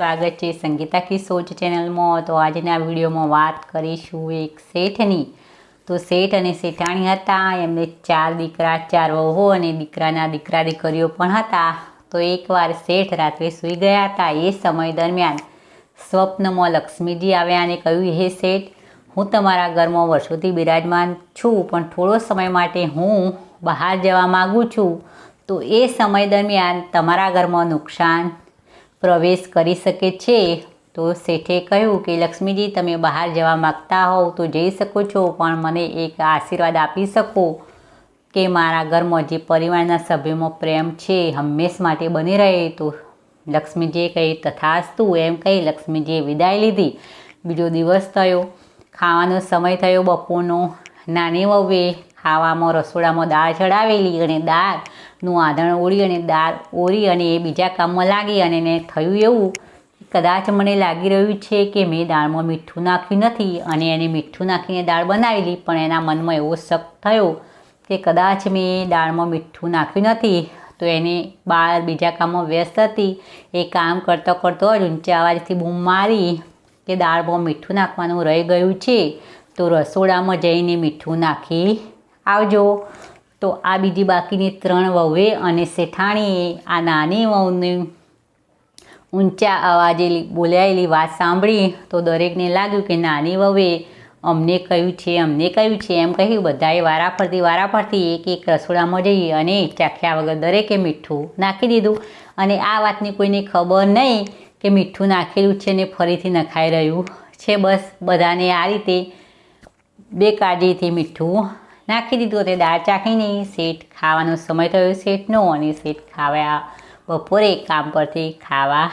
સ્વાગત છે સંગીતા કિશોર ચેનલમાં. તો આજના વિડીયોમાં વાત કરીશું એક શેઠની. તો શેઠ અને શેઠાણી હતા. એમને ચાર દીકરા, ચાર વહુ અને દીકરાના દીકરા દીકરીઓ પણ હતા. તો એકવાર શેઠ રાત્રે સૂઈ ગયા હતા. એ સમય દરમિયાન સ્વપ્નમાં લક્ષ્મીજી આવ્યા અને કહ્યું, હે શેઠ, હું તમારા ઘરમાં વર્ષોથી બિરાજમાન છું, પણ થોડો સમય માટે હું બહાર જવા માગું છું. તો એ સમય દરમિયાન તમારા ઘરમાં નુકસાન પ્રવેશ કરી શકે છે? તો શેઠે કહ્યું કે, લક્ષ્મીજી, તમે બહાર જવા માગતા હોવ તો જઈ શકો છો, પણ મને એક આશીર્વાદ આપી શકો કે મારા ઘરમાં જે પરિવારના સભ્યોમાં પ્રેમ છે, હંમેશ માટે બની રહે. તો લક્ષ્મીજીએ કહી તથાસ્તુ. એમ કહી લક્ષ્મીજીએ વિદાય લીધી. બીજો દિવસ થયો. ખાવાનો સમય થયો બપોરનો. નાની વહુએ ખાવામાં, રસોડામાં દાળ ચડાવેલી અને દાળનું આધણ ઓળી અને દાળ ઓળી અને એ બીજા કામમાં લાગી અને એને થયું એવું. કદાચ મને લાગી રહ્યું છે કે મેં દાળમાં મીઠું નાખ્યું નથી અને એને મીઠું નાખીને દાળ બનાવેલી, પણ એના મનમાં એવો શક થયો કે કદાચ મેં દાળમાં મીઠું નાખ્યું નથી. તો એને બાળ બીજા કામમાં વ્યસ્ત હતી. એ કામ કરતો કરતો જ ઊંચા અવાજથી બૂમ મારી કે દાળમાં મીઠું નાખવાનું રહી ગયું છે, તો રસોડામાં જઈને મીઠું નાખી આવજો. તો આ બીજી બાકીની ત્રણ વહુએ અને શેઠાણીએ આ નાની વહુની ઊંચા અવાજે બોલાયેલી વાત સાંભળી તો દરેકને લાગ્યું કે નાની વહુએ અમને કહ્યું છે, અમને કહ્યું છે, એમ કહ્યું બધાએ વારાફરતી વારાફરતી એક એક રસોડામાં જઈ અને ચાખ્યા વગર દરેકે મીઠું નાખી દીધું. અને આ વાતની કોઈને ખબર નહીં કે મીઠું નાખેલું છે ને ફરીથી નખાઈ રહ્યું છે. બસ બધાને આ રીતે બેકાળજીથી મીઠું નાખી દીધું તે દાળ ચાખીને શેઠ ખાવાનો સમય થયો. શેઠનો અને શેઠ ખાવા બપોરે કામ પરથી ખાવા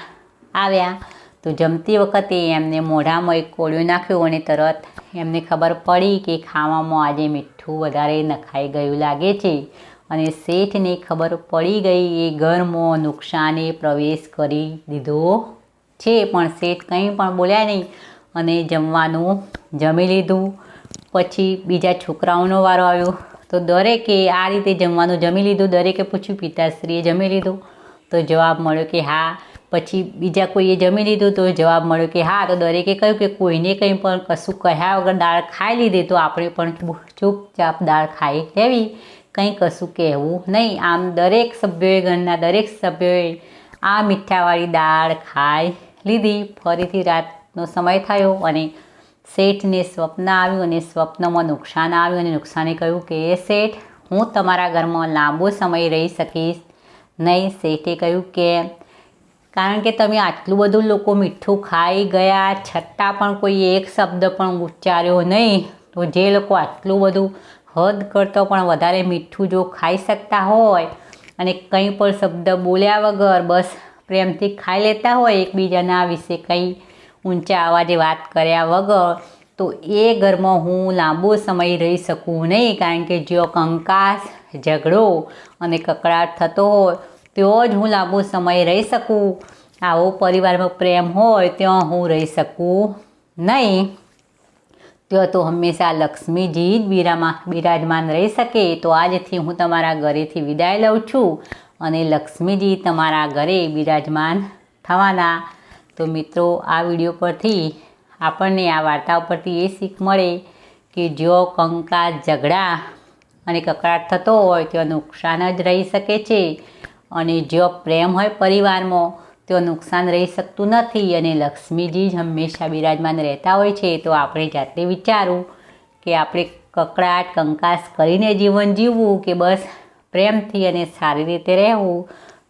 આવ્યા. તો જમતી વખતે એમને મોઢામાં એક કોળિયું નાખ્યું અને તરત એમને ખબર પડી કે ખાવામાં આજે મીઠું વધારે નખાઈ ગયું લાગે છે. અને શેઠને ખબર પડી ગઈ એ ઘરમાં નુકસાને પ્રવેશ કરી દીધો છે. પણ શેઠ કંઈ પણ બોલ્યા નહીં અને જમવાનું જમી લીધું. પછી બીજા છોકરાઓનો વારો આવ્યો. તો દરેકે આ રીતે જમવાનું જમી લીધું. દરેકે પૂછ્યું, પિતાશ્રીએ જમી લીધું? તો જવાબ મળ્યો કે, હા. પછી બીજા કોઈએ જમી લીધું? તો જવાબ મળ્યો કે, હા. તો દરેકે કહ્યું કે, કોઈને કંઈ પણ કશું કહ્યા વગર દાળ ખાઈ લીધી, તો આપણે પણ ચૂપચાપ દાળ ખાઈ લેવી. કંઈ કશું કહેવું નહીં. આમ દરેક સભ્યોએ, ઘરના દરેક સભ્યોએ આ મીઠાવાળી દાળ ખાઈ લીધી. ફરીથી રાતનો સમય થયો અને શેઠને સ્વપ્ન આવ્યું અને સ્વપ્નમાં નુકસાન આવ્યું અને નુકસાને કહ્યું કે, શેઠ, હું તમારા ઘરમાં લાંબો સમય રહી શકીશ. નહીં, શેઠે કહ્યું કે, કારણ કે તમે આટલું બધું લોકો મીઠું ખાઈ ગયા, છતાં પણ કોઈ એક શબ્દ પણ ઉચ્ચાર્યો નહીં, તો જે લોકો આટલું બધું હદ કરતો પણ વધારે મીઠું જો ખાઈ શકતા હોય અને કંઈ પણ શબ્દ બોલ્યા વગર બસ પ્રેમથી ખાઈ લેતા હોય એકબીજાના વિશે કંઈ ઊંચા અવાજે વાત કર્યા વગર, તો એ ઘરમાં હું લાંબો સમય રહી શકું નહીં, કારણ કે જો કંકાસ ઝઘડો અને કકડાટ થતો હોય તો જ હું લાંબો સમય રહી શકું. આવો પરિવારમાં પ્રેમ હોય, ત્યાં હું રહી શકું નહીં. ત્યાં તો હંમેશા લક્ષ્મીજી જ બિરામાં, બિરાજમાન રહી શકે. તો આજથી હું તમારા ઘરેથી વિદાય લઉં છું અને લક્ષ્મીજી તમારા ઘરે બિરાજમાન થવાના. તો મિત્રો, આ વીડિયો પરથી આપણને આ વાર્તા પરથી એ શીખ મળે કે જો કંકાસ ઝઘડા અને કકડાટ થતો હોય તો નુકસાન જ રહી શકે છે અને જો પ્રેમ હોય પરિવારમાં તો નુકસાન રહી શકતું નથી અને લક્ષ્મીજી જ હંમેશા બિરાજમાન રહેતા હોય છે. તો આપણે જાતે વિચારવું કે આપણે કકડાટ કંકાસ કરીને જીવન જીવવું કે બસ પ્રેમથી અને સારી રીતે રહેવું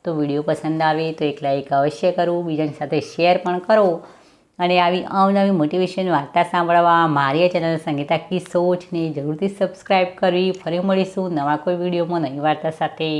તો વીડિયો પસંદ આવે તો એક લાઈક અવશ્ય કરવું બીજાની સાથે શેર પણ કરો. અને આવી અવનવી મોટિવેશન વાર્તા સાંભળવા મારી ચેનલ સંગીતા કિશોચને જરૂરથી સબસ્ક્રાઈબ કરવી ફરી મળીશું નવા કોઈ વિડીયોમાં નવી વાર્તા સાથે.